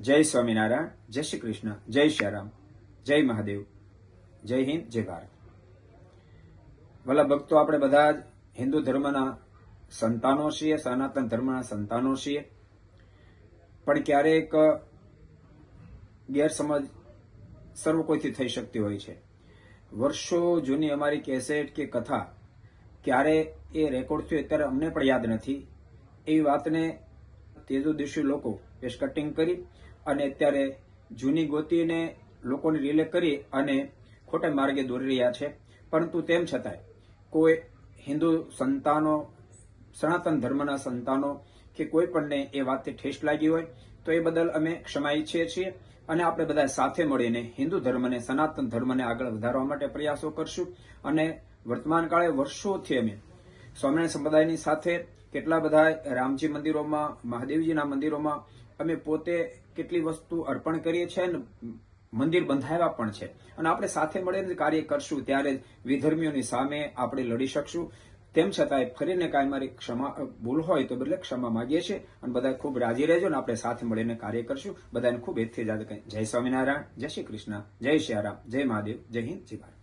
જય સ્વામિનારાયણ, જય શ્રી કૃષ્ણ, જય શ્યારામ, જય મહાદેવ, જય હિન્દ, જય ભારત. ભલા ભક્તો, આપણે બધા જ હિન્દુ ધર્મના સંતાનો છીએ, સનાતન ધર્મના સંતાનો છીએ. પણ ક્યારેક ગેરસમજ સર્વ કોઈથી થઈ શકતી હોય છે. વર્ષો જૂની અમારી કેસેટ કે કથા ક્યારે એ રેકોર્ડ થયું અત્યારે અમને પણ યાદ નથી. એવી વાતને તેજો દિવસી લોકો પેશ કટિંગ કરી અને અત્યારે જૂની ગોતીને લોકોને રિલે કરી અને ખોટા માર્ગે દોરી રહ્યા છે. પરંતુ તેમ છતાંય, કોઈ હિન્દુ સંતાનો, સનાતન ધર્મના સંતાનો કે કોઈ પણને એ વાતથી ઠેસ લાગી હોય, તો એ બદલ અમે ક્ષમા ઈચ્છીએ છીએ અને આપણે બધા સાથે મળીને હિન્દુ ધર્મને, સનાતન ધર્મને આગળ વધારવા માટે પ્રયાસો કરશું. અને વર્તમાન કાળે વર્ષોથી અમે સ્વામિનારાયણ સંપ્રદાયની સાથે કેટલા બધા રામજી મંદિરોમાં, મહાદેવજીના મંદિરોમાં અમે પોતે કેટલી વસ્તુ અર્પણ કરીએ છીએ અને મંદિર બંધાવ્યા પણ છે. અને આપણે સાથે મળીને કાર્ય કરશું ત્યારે વિધર્મીઓની સામે આપણે લડી શકશું. તેમ છતાંય ફરીને કાંઈ મારી ક્ષમા ભૂલ હોય તો બદલે ક્ષમા માંગીએ છીએ અને બધા ખૂબ રાજી રહેજો ને આપણે સાથે મળીને કાર્ય કરશું. બધાને ખૂબ એથી જ જય સ્વામિનારાયણ, જય શ્રી કૃષ્ણ, જય શ્રી રામ, જય મહાદેવ, જય હિન્દ, જય ભારત.